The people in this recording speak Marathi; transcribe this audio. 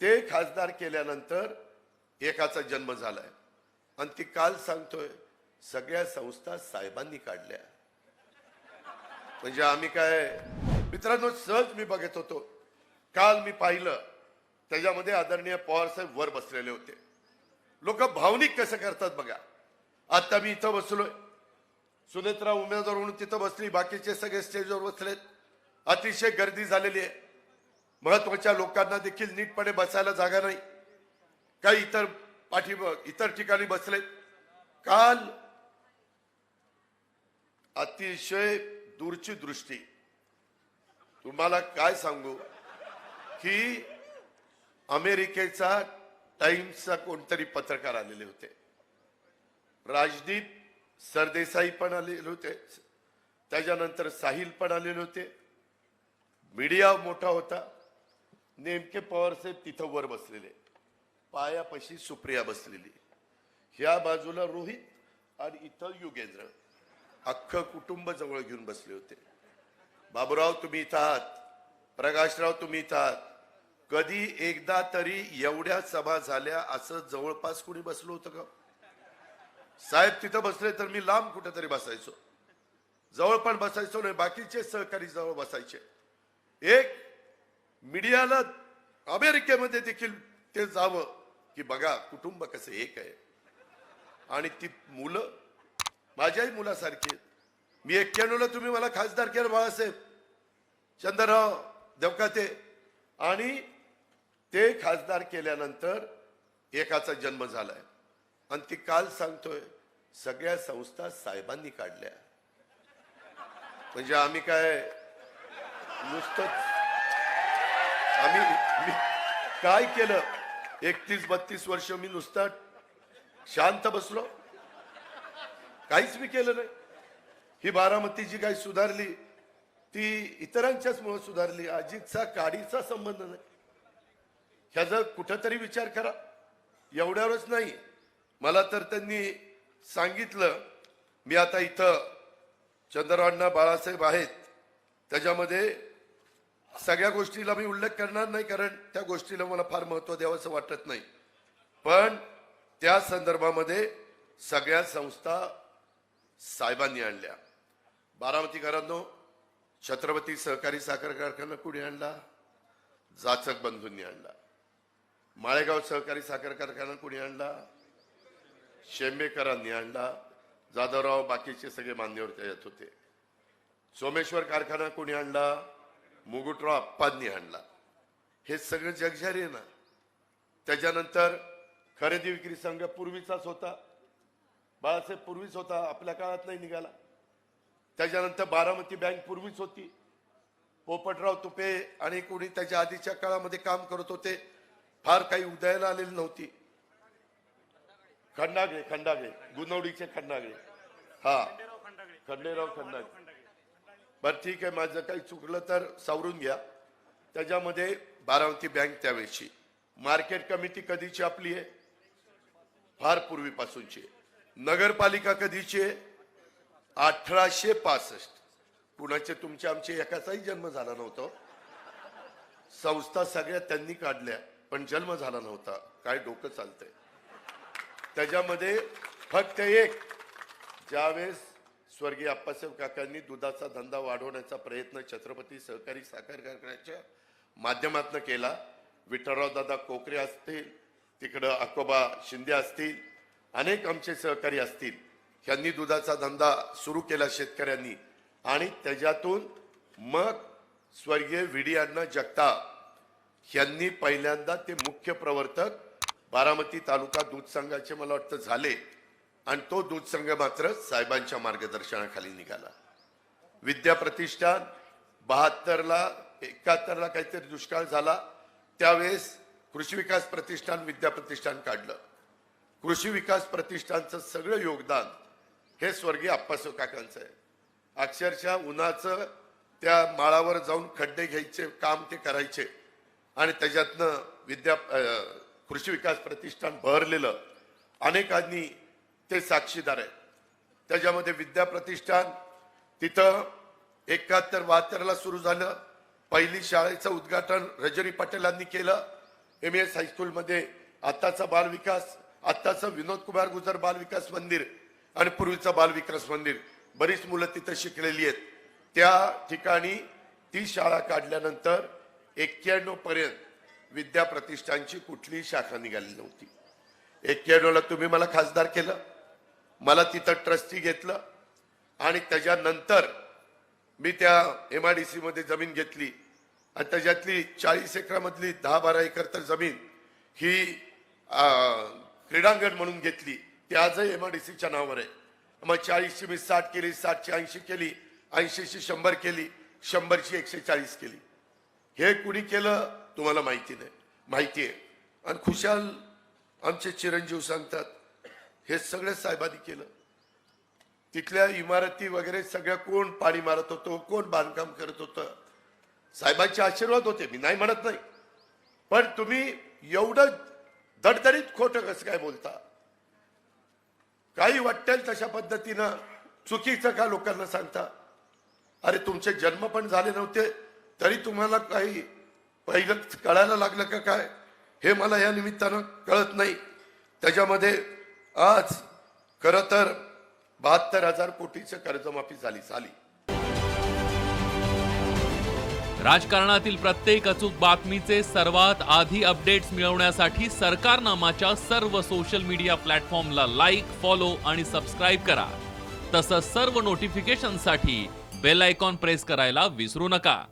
ते खासदार केल्यानंतर एकाचा जन्म झालाय. आणि ती काल सांगतोय सगळ्या संस्था साहेबांनी काढल्या. म्हणजे आम्ही काय मित्रांनो सहज मी बघत होतो. काल मी पाहिलं त्याच्यामध्ये आदरणीय पवार साहेब वर बसलेले होते. लोक भावनिक कसं करतात बघा. आता मी इथं बसलोय. सुनेत्रा उमेदवार म्हणून तिथं बसली बाकीचे सगळे स्टेजवर बसलेत. अतिशय गर्दी झालेली आहे. महत्त्वाच्या लोकांना देखील नीटपणे बसायला जागा नाही. काही इतर पाठी इतर ठिकाणी बसलेत काल अतिशय दूरची दृष्टी तुम्हाला काय सांगू? की अमेरिकेचा टाइम्सचा कोणतरी पत्रकार आलेले होते. राजदीप सरदेसाई पण आलेले होते. त्याच्यानंतर साहिल पण आलेले होते. मीडिया मोठा होता. नेमके पवारसाहेब तिथं वर बसलेले. पायापाशी सुप्रिया बसलेली. ह्या बाजूला रोहित आणि इथं युगेंद्र. अख्खं कुटुंब जवळ घेऊन बसले होते. बाबूराव तुम्ही इथं आहात. प्रकाशराव तुम्ही इथं आहात. कधी एकदा तरी एवढ्या सभा झाल्या असं जवळपास कुणी बसलो होतं का? साहेब तिथं बसले तर मी लांब कुठेतरी बसायचो. जवळ पण बसायचो नाही बाकीचे सहकारी जवळ बसायचे. एक मीडियाला अमेरिकेमध्ये देखील ते जावं की बघा कुटुंब कसं एक आहे. आणि ती मुलं माझ्याही मुलासारखी मी एक्क्याण्णवला तुम्ही मला खासदार केलं बाळासाहेब. चंद्रराव देवकाते. आणि ते खासदार केल्यानंतर एकाचा जन्म झालाय. आणि ती काल सांगतोय सगळ्या संस्था साहेबांनी काढल्या. म्हणजे आम्ही काय नुसतंच आम्ही मी काय केलं? एकतीस बत्तीस वर्ष मी नुसता शांत बसलो. काहीच मी केलं नाही. ही बारामती जी काही सुधारली ती इतरांच्याच मुळे सुधारली. अजितचा काडीचा संबंध नाही. ह्याचा कुठंतरी विचार करा. एवढ्यावरच नाही. मला तर त्यांनी सांगितलं मी आता इथं चंद्रवांना बाळासाहेब आहेत. त्याच्यामध्ये सगळ्या गोष्टीला मी उल्लेख करणार नाही कारण त्या गोष्टीला मला फार महत्त्व द्यावंसं वाटत नाही. पण त्या संदर्भामध्ये सगळ्या संस्था साहेबांनी आणल्या. बारामतीकरांनो छत्रपती सहकारी साखर कारखाना कुणी आणला? जाचक बंधूंनी आणला. माळेगाव सहकारी साखर कारखाना कुणी आणला? शेंबेकरांनी आणला. जाधवराव बाकीचे सगळे मान्यवर त्याच्यात होते. सोमेश्वर कारखाना कोणी आणला? मुगुटराव अप्पांनी आणला हे सगळं जगजारी आहे ना. त्याच्यानंतर खरेदी विक्री संघ पूर्वीचाच होता. बाळासाहेब पूर्वीच होता आपल्या काळात नाही निघाला. त्याच्यानंतर बारामती बँक पूर्वीच होती. पोपटराव तुपे आणि कोणी त्याच्या आधीच्या काळामध्ये काम करत होते फार काही उदयाला आलेली नव्हती. खंडागळे खंडागळे गुनवडीचे खंडागळे. हा. खंडेराव खंडागळे. बरं ठीक आहे माझं काही चुकलं तर सावरून घ्या. त्याच्यामध्ये बारामती बँक त्यावेळेची. मार्केट कमिटी कधीची आपली आहे? फार पूर्वीपासूनची नगरपालिका कधीची आहे? अठराशे पासष्ट. कुणाचे तुमचे आमचे एकाचाही जन्म झाला नव्हता. संस्था सगळ्या त्यांनी काढल्या पण जन्म झाला नव्हता. काय डोकं चालतंय. त्याच्यामध्ये फक्त एक ज्यावेळेस स्वर्गीय अप्पासाहेब काकांनी दुधाचा धंदा वाढवण्याचा प्रयत्न छत्रपती सहकारी साखर कारखान्याच्या माध्यमातून केला. विठ्ठलराव दादा कोकरे असतील तिकडं अकोबा शिंदे असतील अनेक आमचे सहकारी असतील. ह्यांनी दुधाचा धंदा सुरू केला शेतकऱ्यांनी. आणि त्याच्यातून मग स्वर्गीय विडी अण्णा जगताप यांनी पहिल्यांदा ते मुख्य प्रवर्तक बारामती तालुका दूध संघाचे मला वाटतं झाले. आणि तो दूध संघ मात्र साहेबांच्या मार्गदर्शनाखाली निघाला. विद्या प्रतिष्ठान बहात्तरला एकाहत्तरला काहीतरी दुष्काळ झाला. त्यावेळेस कृषी विकास प्रतिष्ठान विद्या प्रतिष्ठान काढलं. कृषी विकास प्रतिष्ठानचं सगळं योगदान हे स्वर्गीय अप्पासाहेब काकांचं आहे. अक्षरशः उन्हाचं त्या माळावर जाऊन खड्डे घ्यायचे काम ते करायचे. आणि त्याच्यातनं विद्या कृषी विकास प्रतिष्ठान बहरलेलं अनेकांनी ते साक्षीदार आहेत. त्याच्यामध्ये विद्या प्रतिष्ठान तिथं एकाहत्तर बहात्तरला सुरू झालं. पहिली शाळेचं उद्घाटन रजनी पटेलांनी केलं. एम एस हायस्कूलमध्ये आत्ताचा बालविकास आत्ताचं विनोद कुमार गुजर बालविकास मंदिर आणि पूर्वीचं बालविकास मंदिर. बरीच मुलं तिथं शिकलेली आहेत. त्या ठिकाणी ती शाळा काढल्यानंतर एक्क्याण्णव पर्यंत विद्या प्रतिष्ठानची कुठलीही शाखा निघाली नव्हती. एक्क्याण्णवला तुम्ही मला खासदार केलं. मला तिथं ट्रस्टी घेतलं आणि त्याच्यानंतर मी त्या एम आय डी सीमध्ये जमीन घेतली. आणि त्याच्यातली चाळीस एकरामधली दहा बारा एकर तर जमीन ही क्रीडांगण म्हणून घेतली. ती आजही एम आय डी सीच्या नावावर आहे. मग चाळीसची मी साठ केली साठची ऐंशी केली ऐंशीची शंभर केली शंभरची एकशे चाळीस केली. हे कुणी केलं तुम्हाला माहिती नाही माहिती आहे. आणि खुशाल आमचे चिरंजीव सांगतात हे सगळं साहेबांनी केलं. तिथल्या इमारती वगैरे सगळ्या कोण पाणी मारत होतो कोण बांधकाम करत होतं? साहेबांचे आशीर्वाद होते मी नाही म्हणत नाही. पण तुम्ही एवढं दडदडीत खोटं कसं काय बोलता? काही वाटेल तशा पद्धतीनं चुकीचं का लोकांना सांगता? अरे तुमचे जन्म पण झाले नव्हते तरी तुम्हाला काही पहिलं कळायला लागलं का काय? हे मला या निमित्तानं कळत नाही. त्याच्यामध्ये आज खरं तर बहात्तर हजार कोटीचं कर्जमाफी झाली झाली. राजकारणातील प्रत्येक अचूक बातमीचे सर्वात आधी अपडेट्स मिळवण्यासाठी सरकारनामाच्या सर्व सोशल मीडिया प्लॅटफॉर्मला लाईक फॉलो आणि सबस्क्राईब करा. तसंच सर्व नोटिफिकेशनसाठी बेल आयकॉन प्रेस करायला विसरू नका.